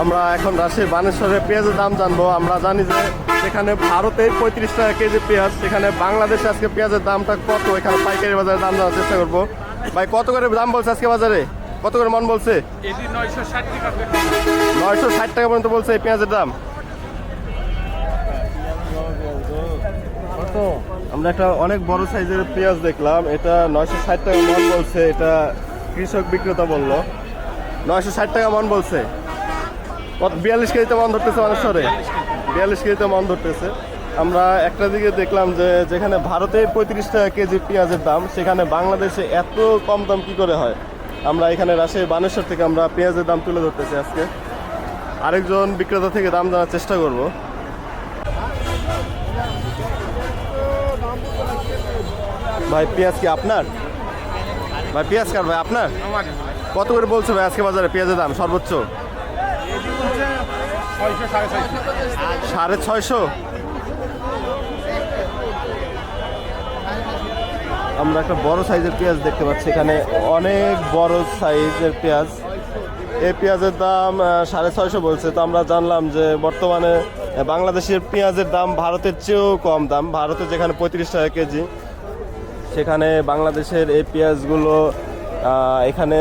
আমরা এখন রাজশাহী বানেশ্বরে পেঁয়াজের দাম জানব। আমরা জানি যে এখানে ভারতে পঁয়ত্রিশ টাকা কেজি পেঁয়াজ সেখানে বাংলাদেশে আজকে পেঁয়াজের দামটা কত? এখানে পাইকারি বাজারে দাম জানার চেষ্টা করব। ভাই কত করে দাম বলছে আজকে বাজারে? কত করে মন বলছে? নয়শো ষাট টাকা নয়শো ষাট টাকা পর্যন্ত বলছে এই পেঁয়াজের দাম। আমরা একটা অনেক বড় সাইজের পেঁয়াজ দেখলাম। এটা নয়শো ষাট টাকা মন বলছে। এটা কৃষক বিক্রেতা বলল। নয়শো ষাট টাকা মন বলছে। বিয়াল্লিশ কেজিতে মন ধরতেছে মানুষরে বিয়াল্লিশ কেজিতে মন ধরতেছে। আমরা একটা দিকে দেখলাম যে, যেখানে ভারতে পঁয়ত্রিশ টাকা কেজি পেঁয়াজের দাম, সেখানে বাংলাদেশে এত কম দাম কি করে হয়? আমরা এখানে রাজশাহী, বানেশ্বর থেকে আমরা পেঁয়াজের দাম তুলে ধরতেছি আজকে। আরেকজন বিক্রেতা থেকে দাম জানার চেষ্টা করব। ভাই, পেঁয়াজ কি আপনার? ভাই, পেঁয়াজ কার ভাই, আপনার? কত করে বলছো ভাই আজকে বাজারে? পেঁয়াজের দাম সর্বোচ্চ? সাড়ে ছয়শো। আমরা একটা বড় সাইজের পেঁয়াজ দেখতে পাচ্ছি এখানে। অনেক বড় সাইজের পেঁয়াজ। এই পেঁয়াজের দাম সাড়ে ছয়শো বলছে। তো আমরা জানলাম যে বর্তমানে বাংলাদেশের পেঁয়াজের দাম ভারতের চেয়েও কম দাম। ভারতে যেখানে পঁয়ত্রিশ টাকা কেজি, সেখানে বাংলাদেশের এই পেঁয়াজগুলো এখানে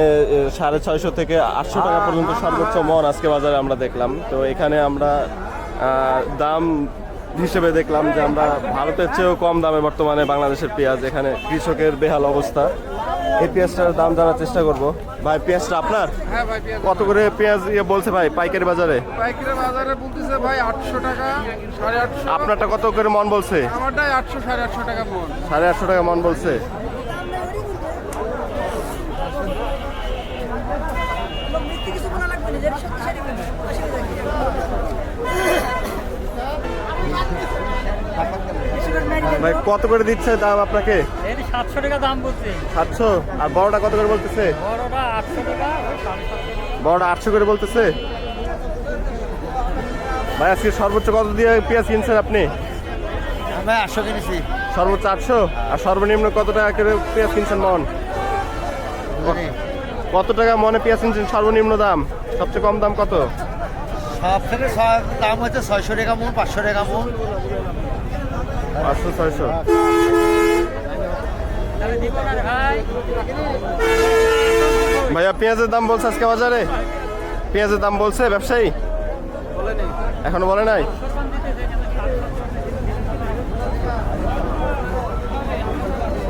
সাড়ে ছয়শো থেকে আটশো টাকা পর্যন্ত সর্বোচ্চ মন আজকে বাজারে আমরা দেখলাম। তো এখানে আমরা দাম হিসেবে দেখলাম যে আমরা ভারতের চেয়েও কম দামে বর্তমানে বাংলাদেশের পেঁয়াজ এখানে কৃষকের বেহাল অবস্থা। এই পেঁয়াজটার দাম জানার চেষ্টা করব। ভাই পেঁয়াজটা আপনার? হ্যাঁ কত করে পেঁয়াজ ইয়ে বলছে ভাই পাইকারি বাজারে? পাইকারি বাজারে বলতেছে ভাই আটশো টাকা সাড়ে আটশো। আপনারটা কত করে মন বলছে? আমারটাই আটশো সাড়ে আটশো টাকা মন। সাড়ে আটশো টাকা মন বলছে। ভাই কত করে দিচ্ছে দাম আপনাকে? সাতশো টাকা দাম বলছে। সাতশো? আর বড়টা কত করে বলতেছে? বড়টা আটশো করে বলতেছে? ভাই আজকে সর্বোচ্চ কত দিয়ে পেঁয়াজ কিনছেন আপনি? আমরা আটশো কিনেছি। সর্বোচ্চ আটশো? আর সর্বনিম্ন কত টাকা করে পেঁয়াজ কিনছেন মন? কত টাকা মনে পেঁয়াজ কিনছেন সর্বনিম্ন দাম? সবচেয়ে কম দাম কত? সব থেকে দাম হচ্ছে ছয়শো টাকা মন পাঁচশো টাকা মন। পাঁচশো ভাইয়া, পেঁয়াজের দাম বলছে আজকে বাজারে? পেঁয়াজের দাম বলছে ব্যবসায়ী? এখনও বলে নাই?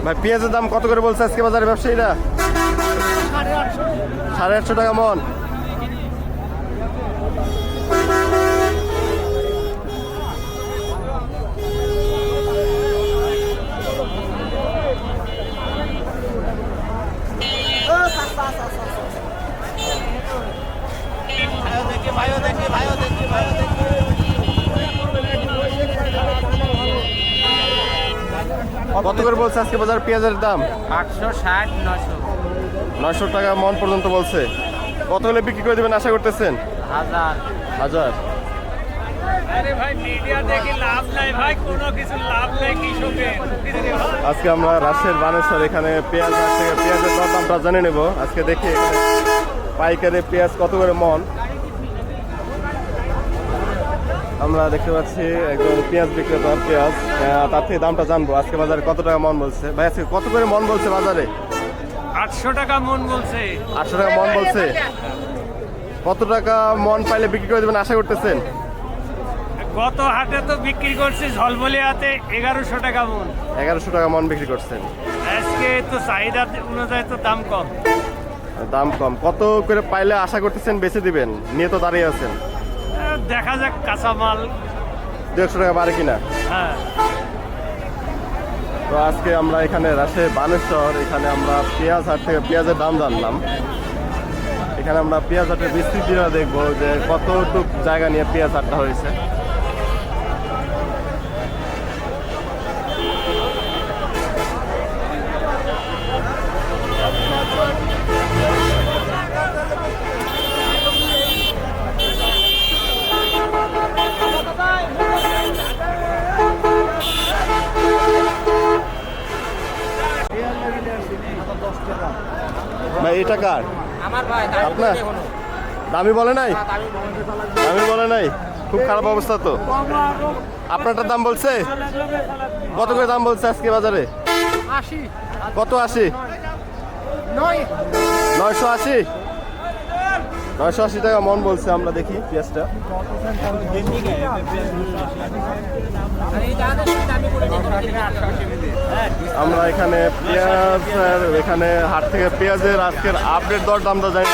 ভাই, পেঁয়াজের দাম কত করে বলছে আজকে বাজারে ব্যবসায়ীরা? সাড়ে আটশো টাকা মন। কত করে বলছে আজকে বাজারে পেঁয়াজের দাম? আটশো ষাট নশো নয়শো টাকা মন পর্যন্ত বলছে। কত হলে বিক্রি করে দেবেন আশা করতেছেন? হাজার। হাজার। আরে ভাই মিডিয়া দেখে লাভ নাই ভাই কোনো কিছু লাভ নাই কৃষকের। আজকে আমরা রাজশাহীর বানেশ্বর এখানে পেঁয়াজ থেকে পেঁয়াজের দর দামটা জেনে নেব। আজকে দেখি পাইকারি পেঁয়াজ কত করে মন? আমরা দেখতে পাচ্ছি একজন পেঁয়াজ বিক্রেতার পেঁয়াজ। তার থেকে দামটা জানব। আজকে বাজারে কত টাকা মন বলছে? ভাই আজকে কত করে মন বলছে বাজারে? আটশো টাকা মন বলছে। আটশো টাকা মন বলছে? কত টাকা মন পাইলে বিক্রি করে দেবেন আশা করতেছেন? গত হাটে তো বিক্রি করছে ঝলমলিয়াতে এগারোশো টাকা মন। এগারোশো টাকা মন বিক্রি করছেন। আজকে তো চাহিদা অনুযায়ী তো দাম কম। দাম কম। কত করে পাইলে আশা করতেছেন বেঁচে দিবেন? নিয়ে তো দাঁড়িয়ে আছেন। দেখা যাক কাঁচামাল মাল। দেড়শো টাকা বাড়ে কিনা? হ্যাঁ। তো আজকে আমরা এখানে রাজশাহী বানেশ্বর এখানে আমরা পেঁয়াজ হাট থেকে পেঁয়াজের দাম জানলাম। এখানে আমরা পেঁয়াজ হাটের বিস্তৃতিটা দেখব যে কতটুক জায়গা নিয়ে পেঁয়াজ হাটটা হয়েছে। এটা কার আপনার? দামি বলে নাই? দামি বলে নাই? খুব খারাপ অবস্থা তো। আপনারটার দাম বলছে? কত করে দাম বলছে আজকে বাজারে? কত আশি? নয়শো আশি? নয়শো আশি টাকা মন বলছে আমরা দেখি পেঁয়াজটা। আমরা এখানে পেঁয়াজ এখানে হাট থেকে পেঁয়াজের আজকের আপডেট দর দামটা জানি